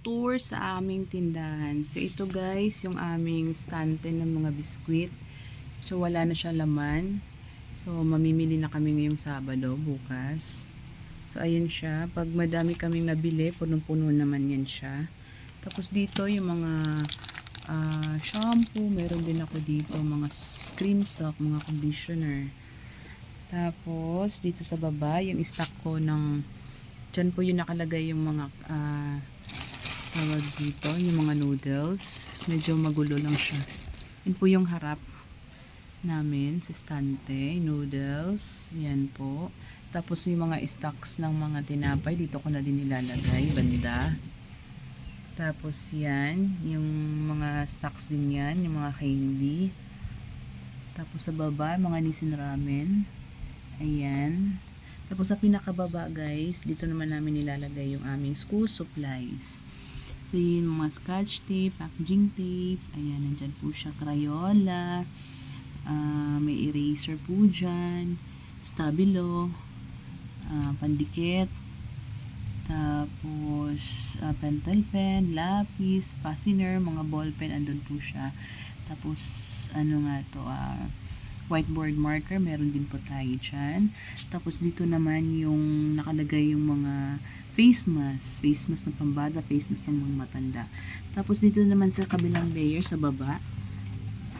tour sa aming tindahan. So, ito guys, yung aming stante ng mga biskwit. So, wala na siya laman. So, mamimili na kami ngayong Sabado, bukas. So, ayun siya. Pag madami kaming nabili, punong-puno naman yan siya. Tapos dito, yung mga ah, shampoo. Meron din ako dito, mga cream sock, mga conditioner. Tapos, dito sa baba, yung stock ko ng... Diyan po yung nakalagay yung mga... ah, tawag dito, yung mga noodles. Medyo magulo lang siya. Yun po yung harap namin sa stante, noodles, yan po. Tapos yung mga stocks ng mga tinapay, dito ko na din nilalagay, banda. Tapos yan, yung mga stocks din yan, yung mga candy. Tapos sa baba, mga nisin ramen. Ayan. Tapos sa pinakababa guys, dito naman namin nilalagay yung aming school supplies. So yun, mga scotch tape, packaging tape, ayan, nandyan po siya, Crayola, ah, may eraser po dyan, stabilo, ah, pandikit, tapos ah, pentel pen, lapis, fastener, mga ball pen, andun po siya. Tapos, ano nga to, ah, whiteboard marker, meron din po tayo dyan. Tapos dito naman yung nakalagay yung mga face mask, face mask ng pambata, face mask ng mga matanda. Tapos dito naman sa kabilang layer sa baba,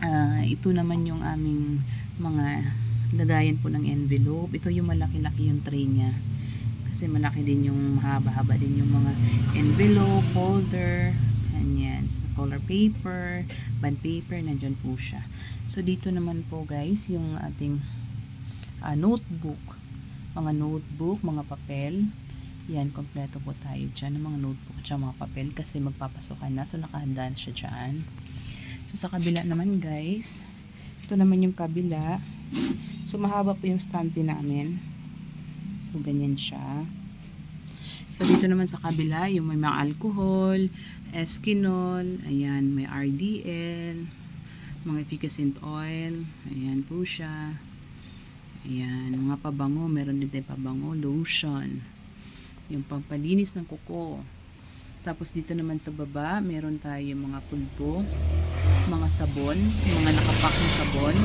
ah, ito naman yung aming mga lagayan po ng envelope. Ito yung malaki-laki yung tray niya. Kasi malaki din yung mahaba-haba din yung mga envelope, folder, ganyan. So, color paper, bond paper, nandyan po siya. So, dito naman po guys, yung ating ah, notebook. Mga notebook, mga papel. Yan, kompleto po tayo dyan ng mga notebook at mga papel kasi magpapasokan na. So, nakahanda na siya dyan. So, sa kabila naman guys, ito naman yung kabila. So, mahaba po yung stampy namin. So, ganyan siya. So, dito naman sa kabila, yung may mga alcohol, Eskinol, ayan, may RDL, mga efficacent oil, ayan po siya. Ayan, mga pabango, meron din tayong pabango, lotion, yung pampalinis ng kuko. Tapos dito naman sa baba, meron tayo mga pulbo, mga sabon, mga nakapak na sabon.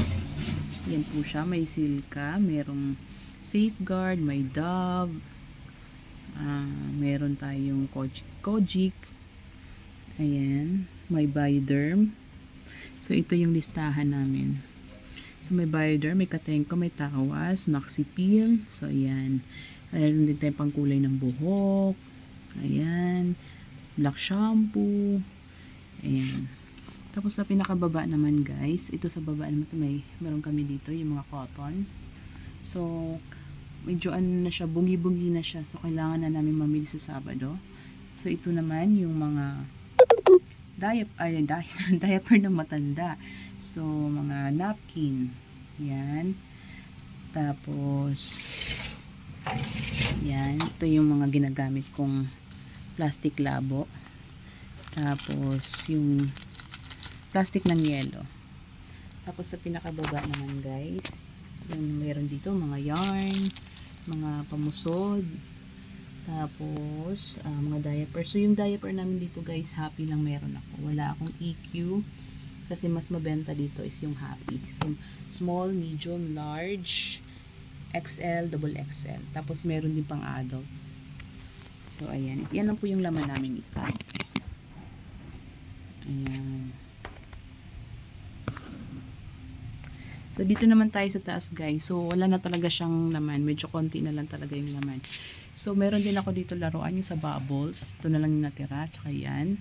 Yan po siya, may silka, merong safeguard, may dove, ah, meron tayong Kojic, Kojic, ayan, may Bioderm. So, ito yung listahan namin. So, may Bioderm, may Katenko, may Tawas, Maxipil. So, ayan. Meron din tayong pangkulay ng buhok. Ayan. Black shampoo. Ayan. Tapos sa pinakababa naman guys, ito sa baba naman may meron kami dito yung mga cotton. So medyo ano na siya, bungi-bungi na siya. So kailangan na namin mamili sa Sabado. So ito naman yung mga diaper, ay, di- diaper ng matanda. So mga napkin. Yan. Tapos yan, ito yung mga ginagamit kong plastic labo. Tapos yung plastic ng yelo. Tapos sa pinakababa naman guys, yung meron dito mga yarn, mga pamusod, tapos ah, mga diaper. So yung diaper namin dito guys, happy lang meron ako. Wala akong EQ kasi mas mabenta dito is yung happy. So small, medium, large, XL, double XL. Tapos meron din pang adult. So ayan, yan lang po yung laman namin stock. Ayan. So, dito naman tayo sa taas, guys. So, wala na talaga siyang laman. Medyo konti na lang talaga yung laman. So, meron din ako dito laruan yung sa bubbles. Ito na lang yung natira. Tsaka yan.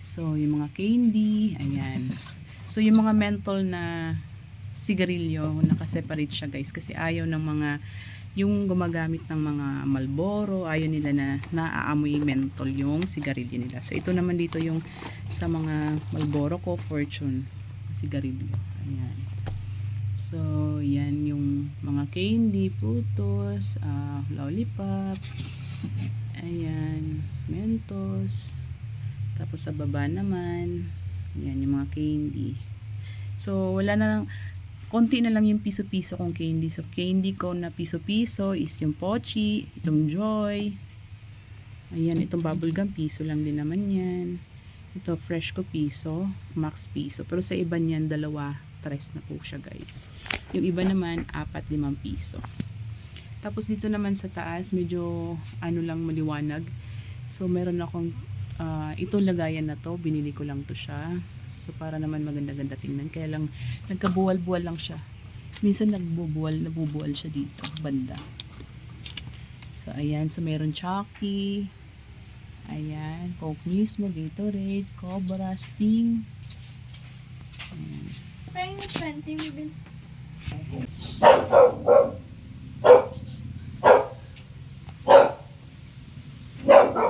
So, yung mga candy. Ayan. So, yung mga menthol na sigarilyo, nakaseparate siya, guys. Kasi ayaw ng mga yung gumagamit ng mga Malboro, ayaw nila na naaamoy menthol yung sigarilyo nila. So, ito naman dito yung sa mga Malboro ko, Fortune sigarilyo. Ayan. So, yan yung mga candy, putos, ah, lollipop, ayan, mentos, tapos sa baba naman, yan yung mga candy. So, wala na lang, konti na lang yung piso-piso kong candy. So, candy ko na piso-piso is yung Pochi, itong Joy, Ayan, itong bubble gum, piso lang din naman yan. Ito, fresh ko piso, max piso. Pero sa iba niyan, dalawa, tres na po siya guys. Yung iba naman, apat, limang piso. Tapos dito naman sa taas, medyo ano lang maliwanag. So meron akong ah, ito lagayan na to, binili ko lang to siya. So para naman maganda-ganda tingnan. Kaya lang nagkabuwal-buwal lang siya. Minsan nagbubuwal, nabubuwal siya dito, banda. So ayan, so meron Chucky. Ayan, Coke mismo, Gatorade, Cobra, Sting. Ayan. Paying 20 maybe.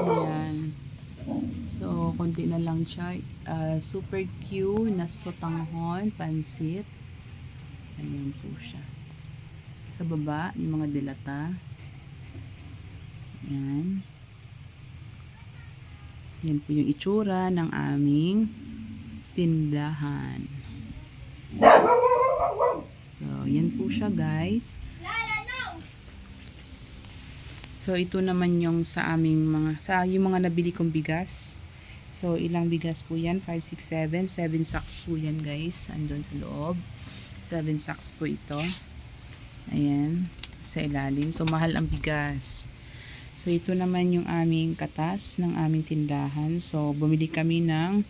Ayan. So, konti na lang siya. Ah, super Q na sotanghon, pansit. Ayan po siya. Sa baba, yung mga dilata. Ayan. Yan po yung itsura ng aming tindahan. So, yan po siya guys. So ito naman yung sa aming mga sa yung mga nabili kong bigas. So ilang bigas po 'yan? 5 6 7, 7 sacks po 'yan, guys. Andun sa loob. 7 sacks po ito. Ayan, sa ilalim. So mahal ang bigas. So ito naman yung aming katas ng aming tindahan. So bumili kami ng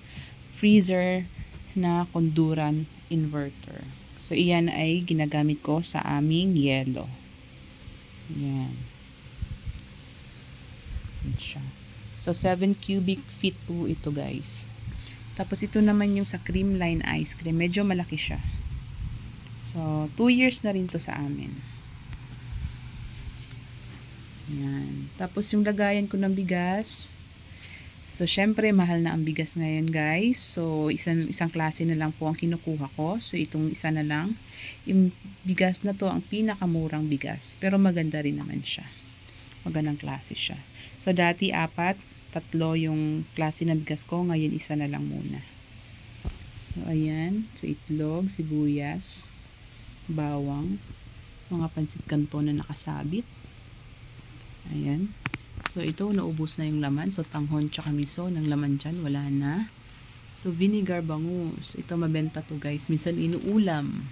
freezer na konduran inverter. So iyan ay ginagamit ko sa aming yelo. Yan. Yan. So, 7 cubic feet po ito, guys. Tapos, ito naman yung sa cream line ice cream. Medyo malaki siya. So, 2 years na rin to sa amin. Yan. Tapos, yung lagayan ko ng bigas. So, syempre, mahal na ang bigas ngayon, guys. So, isang, isang klase na lang po ang kinukuha ko. So, itong isa na lang. Yung bigas na to, ang pinakamurang bigas. Pero maganda rin naman siya. Magandang klase siya. So, dati apat, tatlo yung klase ng bigas ko. Ngayon, isa na lang muna. So, ayan. So, itlog, sibuyas, bawang, mga pansit kanto na nakasabit. Ayan. So, ito, naubos na yung laman. So, tanghon tsaka miso ng laman dyan. Wala na. So, vinegar bangus. Ito, mabenta to guys. Minsan, inuulam.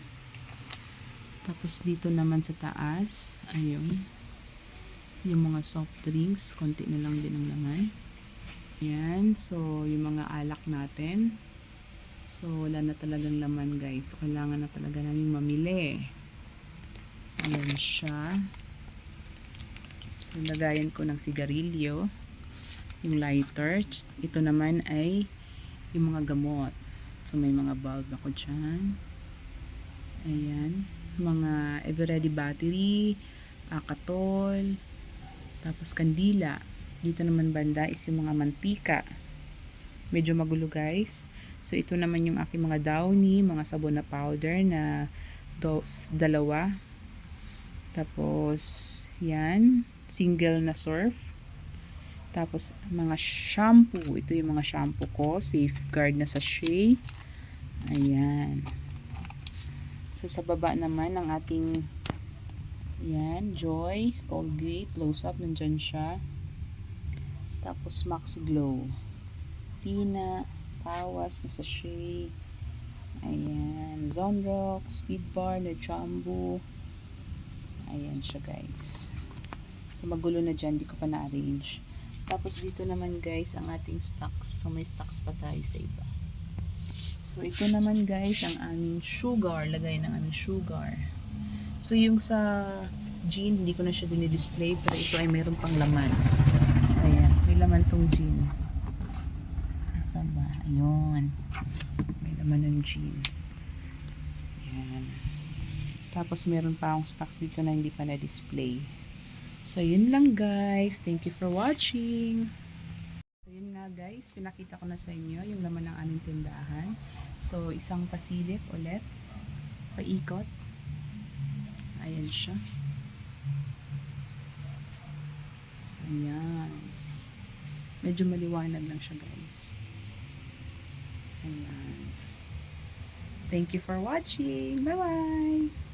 Tapos, dito naman sa taas. Ayun yung mga soft drinks, konti na lang din ang laman. Yan, so yung mga alak natin. So wala na talagang laman guys. So kailangan na talaga namin mamili. Ayan siya. So lagayan ko ng sigarilyo. Yung lighter. Ito naman ay yung mga gamot. So may mga bulb ako dyan. Ayan. Mga Everready battery, Akatol, tapos kandila. Dito naman banda is yung mga mantika. Medyo magulo guys. So ito naman yung aking mga downy, mga sabon na powder na dos, dalawa. Tapos yan, single na surf. Tapos mga shampoo. Ito yung mga shampoo ko. Safeguard na sachet. Ayan. So sa baba naman ng ating yan, Joy, Colgate, Close Up, nandyan siya. Tapos Max Glow. Tina, Tawas, na sachet. Ayan, Zonrock, Speed Bar, Jumbo. Ayan siya guys. So magulo na dyan, di ko pa na-arrange. Tapos dito naman guys, ang ating stocks. So may stocks pa tayo sa iba. So ito naman guys, ang aming sugar. Lagay ng aming sugar. So, yung sa jean, hindi ko na siya dinidisplay, pero ito ay mayroon pang laman. Ayan, may laman tong jean. Saan ba? Ayun. May laman ng jean. Ayan. Tapos, meron pa akong stocks dito na hindi pa na-display. So, yun lang guys. Thank you for watching. So, yun nga guys. Pinakita ko na sa inyo yung laman ng aming tindahan. So, isang pasilip ulit. Paikot. Ayan siya. So, ayan. Medyo maliwanag lang siya, guys. Ayan. Thank you for watching. Bye-bye!